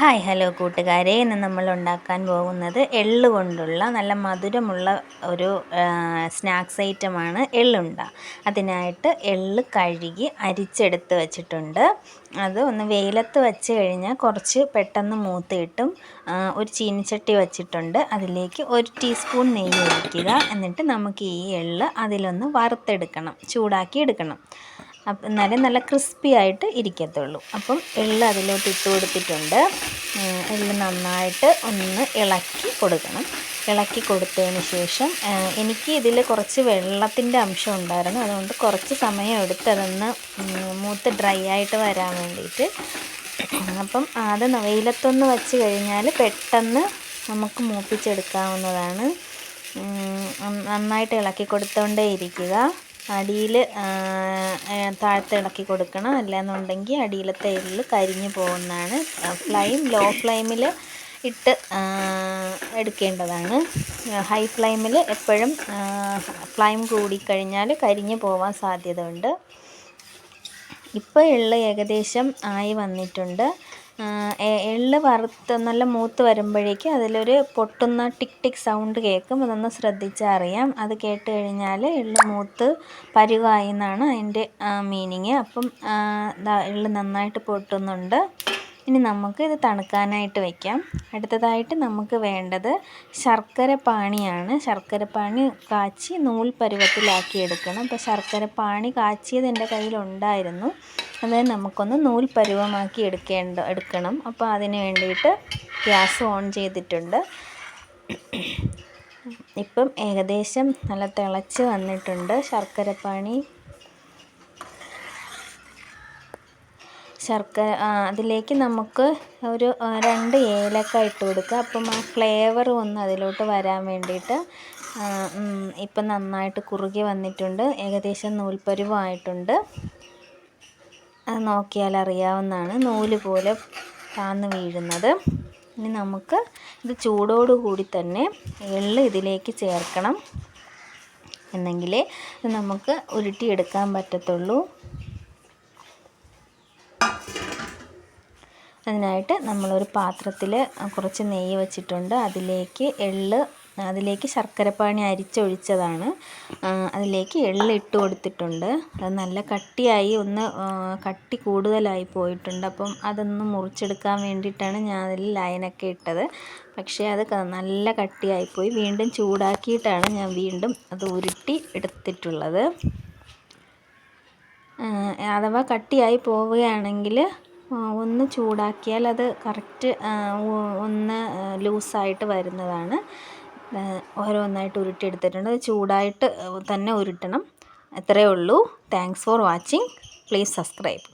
Hi hello കൂട്ടുകാരെ. ഇന്ന് നമ്മൾ ഉണ്ടാക്കാൻ പോകുന്നത് എള്ള് കൊണ്ടുള്ള നല്ല മധുരമുള്ള ഒരു സ്നാക്സ് ഐറ്റമാണ് എള്ളുണ്ട. അതിനായിട്ട് എള്ള് കഴുകി അരിച്ചെടുത്ത് വെച്ചിട്ടുണ്ട്. അത് ഒന്ന് വെയിലത്ത് വെച്ച് കഴിഞ്ഞാൽ കുറച്ച് പെട്ടെന്ന് മൂത്ത് കിട്ടും. ഒരു ചീനിച്ചട്ടി വച്ചിട്ടുണ്ട്. അതിലേക്ക് ഒരു ടീസ്പൂൺ നെയ്യ് ഒഴിക്കുക. എന്നിട്ട് നമുക്ക് ഈ എള്ള് അതിലൊന്ന് വറുത്തെടുക്കണം ചൂടാക്കി എടുക്കണം. അപ്പം എന്നാലേ നല്ല ക്രിസ്പി ആയിട്ട് ഇരിക്കത്തുള്ളൂ. അപ്പം എള്ള് അതിലോട്ട് ഇട്ട് കൊടുത്തിട്ടുണ്ട്. എള്ള് നന്നായിട്ട് ഒന്ന് ഇളക്കി കൊടുക്കണം. ഇളക്കി കൊടുത്തതിന് ശേഷം എനിക്ക് ഇതിൽ കുറച്ച് വെള്ളത്തിന്റെ അംശം ഉണ്ടായിരുന്നു. അതുകൊണ്ട് കുറച്ച് സമയം എടുത്ത് അതൊന്ന് മൂത്ത് ഡ്രൈ ആയിട്ട് വരാൻ വേണ്ടിയിട്ട്. അപ്പം അത് വെയിലത്തൊന്ന് വെച്ച് കഴിഞ്ഞാൽ പെട്ടെന്ന് നമുക്ക് മൂപ്പിച്ചെടുക്കാവുന്നതാണ്. നന്നായിട്ട് ഇളക്കി കൊടുത്തോണ്ടേ ഇരിക്കുക. അടിയിൽ താഴത്ത് ഇളക്കി കൊടുക്കണം. അല്ലാന്നുണ്ടെങ്കിൽ അടിയിലത്തെ എല്ല് കരിഞ്ഞു പോകുന്നതാണ്. ഫ്ലെയിം ലോ ഫ്ലെയിമിൽ ഇട്ട് എടുക്കേണ്ടതാണ്. ഹൈ ഫ്ലെയിമിൽ എപ്പോഴും ഫ്ലെയിം കൂടിക്കഴിഞ്ഞാൽ കരിഞ്ഞു പോവാൻ സാധ്യതയുണ്ട്. ഇപ്പോൾ എള്ള് ഏകദേശം ആയി വന്നിട്ടുണ്ട്. എള്ള് വറുത്ത് നല്ല മൂത്ത് വരുമ്പോഴേക്ക് അതിലൊരു പൊട്ടുന്ന ടിക് ടിക് സൗണ്ട് കേൾക്കും. അതൊന്ന് ശ്രദ്ധിച്ചാൽ അറിയാം. അത് കേട്ട് കഴിഞ്ഞാൽ എള്ള് മൂത്ത് പരുവായി എന്നാണ് അതിന്റെ മീനിങ് അപ്പം എള്ള് നന്നായിട്ട് പൊട്ടുന്നുണ്ട്. ഇനി നമുക്ക് ഇത് തണുക്കാനായിട്ട് വയ്ക്കാം അടുത്തതായിട്ട് നമുക്ക് വേണ്ടത് ശർക്കര പാണിയാണ്. ശർക്കര പാണി കാച്ചി നൂൽ പരുവത്തിലാക്കി എടുക്കണം. അപ്പോൾ ശർക്കര പാണി കാച്ചിയത് എന്റെ കയ്യിലുണ്ടായിരുന്നു അത് നമുക്കൊന്ന് നൂൽ പരുവമാക്കി എടുക്കേണ്ട എടുക്കണം. അപ്പോൾ അതിന് വേണ്ടിയിട്ട് ഗ്യാസ് ഓൺ ചെയ്തിട്ടുണ്ട്. ഇപ്പം ഏകദേശം നല്ല തിളച്ച് വന്നിട്ടുണ്ട് ശർക്കരപ്പാണി ശർക്കര അതിലേക്ക് നമുക്ക് ഒരു രണ്ട് ഏലക്ക ഇട്ട് കൊടുക്കുക. അപ്പം ആ ഫ്ലേവർ ഒന്ന് അതിലോട്ട് വരാൻ വേണ്ടിയിട്ട് ഇപ്പം നന്നായിട്ട് കുറുകി വന്നിട്ടുണ്ട്. ഏകദേശം നൂൽപ്പരുവായിട്ടുണ്ട്. അത് നോക്കിയാൽ അറിയാവുന്നതാണ്. നൂൽ പോലെ താന്ന് വീഴുന്നത്. ഇനി നമുക്ക് ഇത് ചൂടോടുകൂടി തന്നെ എള്ള് ഇതിലേക്ക് ചേർക്കണം. എന്നെങ്കിലേ നമുക്ക് ഉരുട്ടിയെടുക്കാൻ പറ്റത്തുള്ളൂ. അതിനായിട്ട് നമ്മളൊരു പാത്രത്തിൽ കുറച്ച് നെയ്യ് വെച്ചിട്ടുണ്ട്. അതിലേക്ക് എള്ള് അതിലേക്ക് ശർക്കരപ്പാനി അരിച്ചൊഴിച്ചതാണ്. അതിലേക്ക് എള്ള് ഇട്ട് കൊടുത്തിട്ടുണ്ട്. അത് നല്ല കട്ടിയായി ഒന്ന് കട്ടി കൂടുതലായി പോയിട്ടുണ്ട്. അപ്പം അതൊന്ന് മുറിച്ചെടുക്കാൻ വേണ്ടിയിട്ടാണ് ഞാൻ അതിൽ ലൈനൊക്കെ ഇട്ടത്. പക്ഷേ അത് നല്ല കട്ടിയായിപ്പോയി വീണ്ടും ചൂടാക്കിയിട്ടാണ് ഞാൻ വീണ്ടും അത് ഉരുട്ടി എടുത്തിട്ടുള്ളത്. അഥവാ കട്ടിയായി പോവുകയാണെങ്കിൽ ഒന്ന് ചൂടാക്കിയാൽ അത് കറക്റ്റ് ഒന്ന് ലൂസായിട്ട് വരുന്നതാണ്. ഓരോന്നായിട്ട് ഉരുട്ടിയെടുത്തിട്ടുണ്ട്. ചൂടായിട്ട് തന്നെ ഉരുട്ടണം. അത്രയേ ഉള്ളൂ. Thanks for watching please subscribe